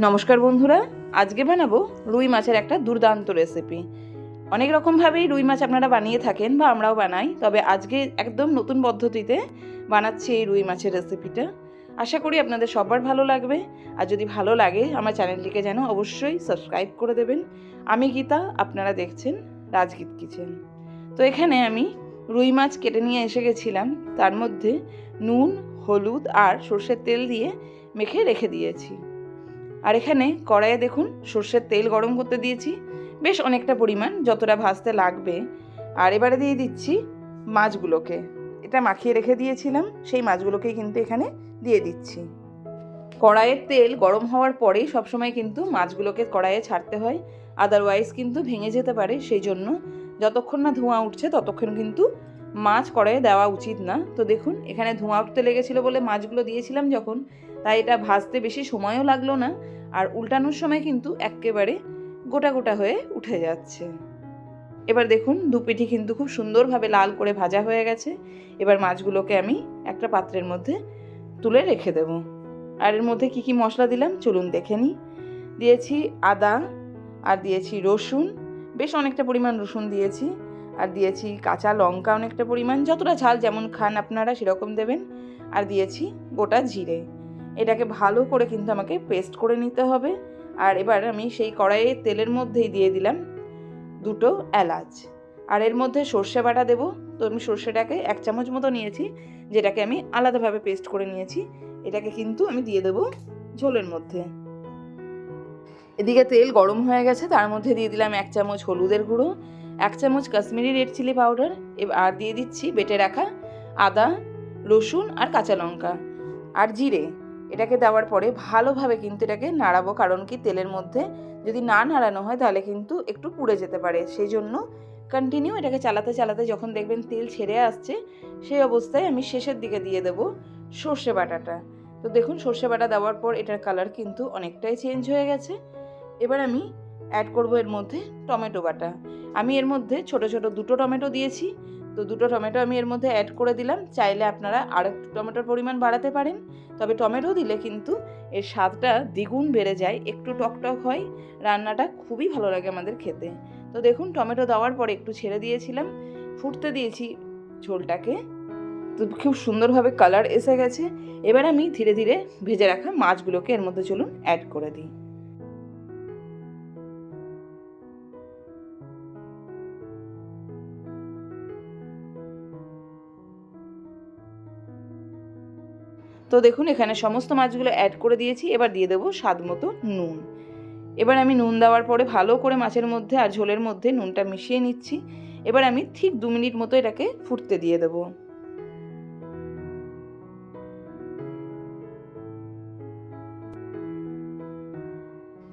নমস্কার বন্ধুরা, আজকে বানাবো রুই মাছের একটা দুর্দান্ত রেসিপি অনেক রকমভাবেই রুই মাছ আপনারা বানিয়ে থাকেন বা আমরাও বানাই, তবে আজকে একদম নতুন পদ্ধতিতে বানাচ্ছি এই রুই মাছের রেসিপিটা আশা করি আপনাদের সবার ভালো লাগবে, আর যদি ভালো লাগে, আমার চ্যানেলটিকে যেন অবশ্যই সাবস্ক্রাইব করে দেবেন। আমি গীতা, আপনারা দেখছেন রাজগীত কিচেন। তো এখানে আমি রুই মাছ কেটে নিয়ে এসে গেছিলাম, তার মধ্যে নুন, হলুদ আর সর্ষের তেল দিয়ে মেখে রেখে দিয়েছি। আর এখানে কড়াইয়ে দেখুন, সর্ষের তেল গরম করতে দিয়েছি। বেশ অনেকটা পরিমাণ, যতটা ভাজতে লাগবে। আর এবারে দিয়ে দিচ্ছি মাছগুলোকে। এটা মাখিয়ে রেখে দিয়েছিলাম, সেই মাছগুলোকেই কিন্তু এখানে দিয়ে দিচ্ছি। কড়াইয়ের তেল গরম হওয়ার পরেই সবসময় কিন্তু মাছগুলোকে কড়াইয়ে ছাড়তে হয়। আদারওয়াইজ কিন্তু ভেঙে যেতে পারে, সেই জন্য যতক্ষণ না ধোঁয়া উঠছে ততক্ষণ কিন্তু মাছ কড়াইয়ে দেওয়া উচিত না। তো দেখুন, এখানে ধোঁয়া উঠতে লেগেছিল বলে মাছগুলো দিয়েছিলাম যখন, তাই এটা ভাজতে বেশি সময়ও লাগল না। আর উল্টানোর সময় কিন্তু একেবারে গোটা গোটা হয়ে উঠে যাচ্ছে। এবার দেখুন, দুপিঠি কিন্তু খুব সুন্দরভাবে লাল করে ভাজা হয়ে গেছে। এবার মাছগুলোকে আমি একটা পাত্রের মধ্যে তুলে রেখে দেব। আর এর মধ্যে কি কি মশলা দিলাম, চলুন দেখে নিই। দিয়েছি আদা আর দিয়েছি রসুন, বেশ অনেকটা পরিমাণ রসুন দিয়েছি। আর দিয়েছি কাঁচা লঙ্কা অনেকটা পরিমাণ, যতটা ঝাল যেমন খান আপনারা সেরকম দেবেন। আর দিয়েছি গোটা জিরে। এটাকে ভালো করে কিন্তু আমাকে পেস্ট করে নিতে হবে। আর এবার আমি সেই কড়াইয়ে তেলের মধ্যেই দিয়ে দিলাম দুটো এলাচ। আর এর মধ্যে সর্ষে বাটা দেবো। তো আমি সর্ষেটাকে এক চামচ মতো নিয়েছি, যেটাকে আমি আলাদাভাবে পেস্ট করে নিয়েছি। এটাকে কিন্তু আমি দিয়ে দেবো ঝোলের মধ্যে। এদিকে তেল গরম হয়ে গেছে, তার মধ্যে দিয়ে দিলাম এক চামচ হলুদের গুঁড়ো, এক চামচ কাশ্মীরি রেড চিলি পাউডার আর দিয়ে দিচ্ছি বেটে রাখা আদা, রসুন আর কাঁচা লঙ্কা। আর জিরে এটাকে দেওয়ার পরে ভালোভাবে কিন্তু এটাকে নাড়াবো। কারণ কি? তেলের মধ্যে যদি না নাড়ানো হয়, তাহলে কিন্তু একটু পুড়ে যেতে পারে। সেই জন্য কন্টিনিউ এটাকে চালাতে চালাতে যখন দেখবেন তেল ছেড়ে আসছে, সেই অবস্থায় আমি শেষের দিকে দিয়ে দেব সর্ষে বাটাটা। তো দেখুন, সর্ষে বাটা দেওয়ার পর এটার কালার কিন্তু অনেকটাই চেঞ্জ হয়ে গেছে। এবার আমি অ্যাড করব এর মধ্যে টমেটো বাটা। আমি এর মধ্যে ছোট ছোট দুটো টমেটো দিয়েছি। তো দুটো টমেটো আমি এর মধ্যে অ্যাড করে দিলাম। চাইলে আপনারা আর একটু টমেটোর পরিমাণ বাড়াতে পারেন। তবে টমেটো দিলে কিন্তু এর স্বাদটা দ্বিগুণ বেড়ে যায়, একটু টকটক হয়। রান্নাটা খুবই ভালো লাগে আমাদের খেতে। তো দেখুন, টমেটো দেওয়ার পরে একটু ছেড়ে দিয়েছিলাম। ফুটতে দিয়েছি ঝোলটাকে। তো খুব সুন্দরভাবে কালার এসে গেছে। এবার আমি ধীরে ধীরে ভেজে রাখা মাছগুলোকে এর মধ্যে চলুন অ্যাড করে দিই। তো দেখুন, এখানে সমস্ত মাছগুলো অ্যাড করে দিয়েছি। এবার দিয়ে দেবো স্বাদ মতো নুন। এবার আমি নুন দেওয়ার পরে ভালো করে মাছের মধ্যে আর ঝোলের মধ্যে নুনটা মিশিয়ে নিচ্ছি। এবার আমি ঠিক দু মিনিট মতো এটাকে ফুটতে দিয়ে দেবো।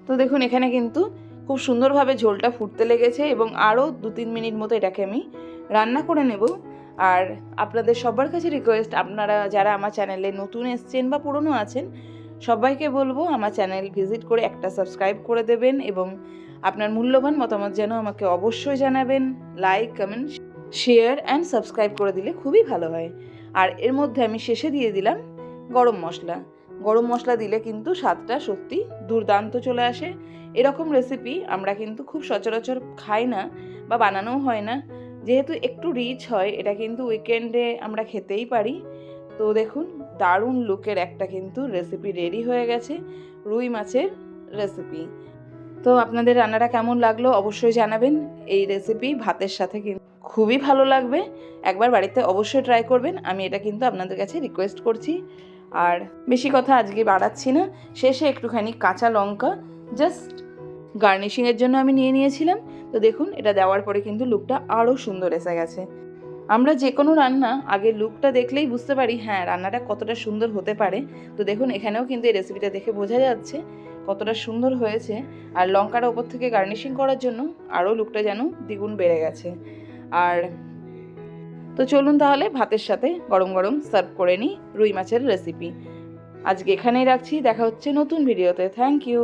তো দেখুন, এখানে কিন্তু খুব সুন্দরভাবে ঝোলটা ফুটতে লেগেছে এবং আরও দু তিন মিনিট মতো এটাকে আমি রান্না করে নেব। আর আপনাদের সবার কাছে রিকোয়েস্ট আপনারা যারা আমার চ্যানেলে নতুন এসছেন বা পুরনো আছেন, সবাইকে বলব আমার চ্যানেল ভিজিট করে একটা সাবস্ক্রাইব করে দেবেন এবং আপনার মূল্যবান মতামত যেন আমাকে অবশ্যই জানাবেন। Like comment share and subscribe করে দিলে খুবই ভালো হয়। আর এর মধ্যে আমি শেষে দিয়ে দিলাম গরম মশলা। গরম মশলা দিলে কিন্তু স্বাদটা সত্যি দুর্দান্ত চলে আসে। এরকম রেসিপি আমরা কিন্তু খুব সচরাচর খাই না বা বানানোও হয় না। যেহেতু একটু রিচ হয়, এটা কিন্তু উইকেন্ডে আমরা খেতেই পারি। তো দেখুন, দারুণ লুকের একটা কিন্তু রেসিপি রেডি হয়ে গেছে, রুই মাছের রেসিপি তো আপনাদের রান্নাটা কেমন লাগল অবশ্যই জানাবেন। এই রেসিপি ভাতের সাথে কিন্তু খুবই ভালো লাগবে। একবার বাড়িতে অবশ্যই ট্রাই করবেন, আমি এটা কিন্তু আপনাদের কাছে রিকোয়েস্ট করছি। আর বেশি কথা আজকে বাড়াচ্ছি না, শেষে একটুখানি কাঁচা লঙ্কা জাস্ট গার্নিশিংয়ের জন্য আমি নিয়ে নিয়েছিলাম। তো দেখুন, এটা দেওয়ার পরে কিন্তু লুকটা আরও সুন্দর এসে গেছে। আমরা যে কোনো রান্না, আগে লুকটা দেখলেই বুঝতে পারি হ্যাঁ রান্নাটা কতটা সুন্দর হতে পারে। তো দেখুন, এখানেও কিন্তু এই রেসিপিটা দেখে বোঝা যাচ্ছে কতটা সুন্দর হয়েছে। আর লঙ্কাটা ওপর থেকে গার্নিশিং করার জন্য আরও লুকটা যেন দ্বিগুণ বেড়ে গেছে। আর তো চলুন তাহলে ভাতের সাথে গরম গরম সার্ভ করে নিই রুই মাছের রেসিপি আজকে এখানেই রাখছি, দেখা হচ্ছে নতুন ভিডিওতে থ্যাংক ইউ